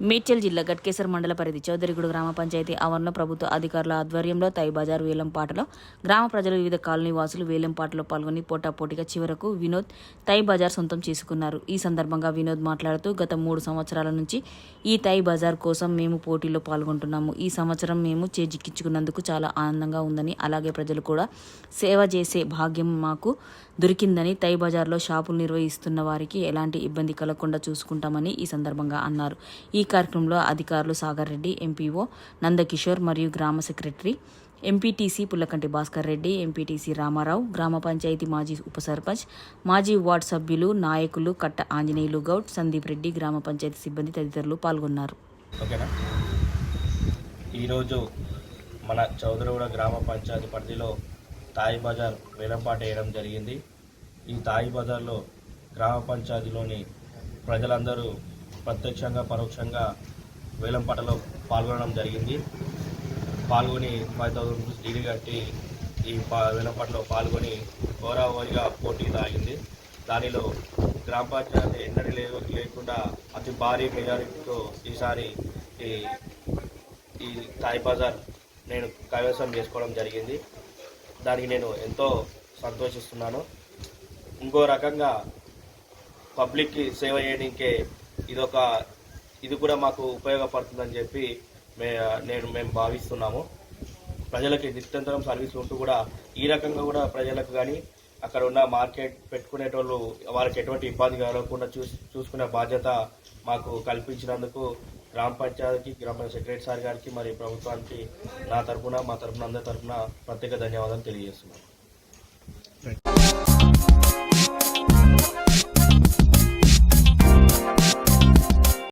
మేడ్చల్ జిల్లా గట్కేసర్ మండల పరిధి చౌదరిగూడ గ్రామ పంచాయతీ ఆవరణలో ప్రభుత్వ అధికారుల ఆధ్వర్యంలో తైబజార్ వేలంపాటలో గ్రామ ప్రజలు వివిధ కాలనీ వాసులు వేలంపాటలో పాల్గొని పోటాపోటీగా చివరకు వినోద్ తైబజార్ సొంతం చేసుకున్నారు. ఈ సందర్భంగా వినోద్ మాట్లాడుతూ గత మూడు సంవత్సరాల నుంచి ఈ తై బజార్ కోసం మేము పోటీలో పాల్గొంటున్నాము. ఈ సంవత్సరం మేము చేజిక్కించుకున్నందుకు చాలా ఆనందంగా ఉందని అలాగే ప్రజలు కూడా సేవ చేసే భాగ్యం మాకు దొరికిందని తైబజార్లో షాపులు నిర్వహిస్తున్న వారికి ఎలాంటి ఇబ్బంది కలగకుండా చూసుకుంటామని ఈ సందర్భంగా అన్నారు. ఈ కార్యక్రమంలో అధికారులు సాగర్ రెడ్డి ఎంపీఓ నందకిషోర్ మరియు గ్రామ secretary MPTC Pullakanti Bhaskar Reddy MPTC Ramarao గ్రామ పంచాయతీ మాజీ ఉప సర్పంచ్ మాజీ వార్డు సభ్యులు నాయకులు కట్ట ఆంజనేయులు గౌడ్ సందీప్ రెడ్డి గ్రామ పంచాయతీ సిబ్బంది తదితరులు పాల్గొన్నారు. ఈరోజు మన చౌదరగూడ గ్రామ పంచాయతీ పరిధిలో తాయి బజార్ వేలంపాట వేయడం జరిగింది. ఈ తాయి బజార్లో గ్రామ పంచాయతీలోని ప్రజలందరూ ప్రత్యక్షంగా పరోక్షంగా వేలంపాటలో పాల్గొనడం జరిగింది. పాల్గొని ఫైవ్ థౌసండ్ రూపీస్ డీడీ కట్టి ఈ వేలంపాటలో పాల్గొని హోరాహోరీగా పోటీ సాగింది దానిలో గ్రామ పంచాయతీ ఎన్నడూ లేదు లేకుండా అతి భారీ మెజారిటీతో ఈసారి ఈ ఈ తాయి బజార్ నేను కైవసం చేసుకోవడం జరిగింది. దానికి నేను ఎంతో సంతోషిస్తున్నాను. ఇంకో రకంగా పబ్లిక్కి సేవ చేయడానికే ఇదొక ఇది కూడా మాకు ఉపయోగపడుతుందని చెప్పి మే నేను మేము భావిస్తున్నాము. ప్రజలకి నిత్యంతరం సర్వీస్ ఉంటూ కూడా ఈ రకంగా కూడా ప్రజలకు కానీ అక్కడ ఉన్న మార్కెట్ పెట్టుకునేటోళ్ళు వాళ్ళకి ఎటువంటి ఇబ్బంది కలగకుండా చూసి చూసుకునే బాధ్యత మాకు కల్పించినందుకు గ్రామ పంచాయతీకి గ్రామ సెక్రటరీ సార్ గారికి మరి ప్రభుత్వానికి నా తరపున మా తరపున అందరి తరఫున ప్రత్యేక ధన్యవాదాలు తెలియజేస్తున్నాను.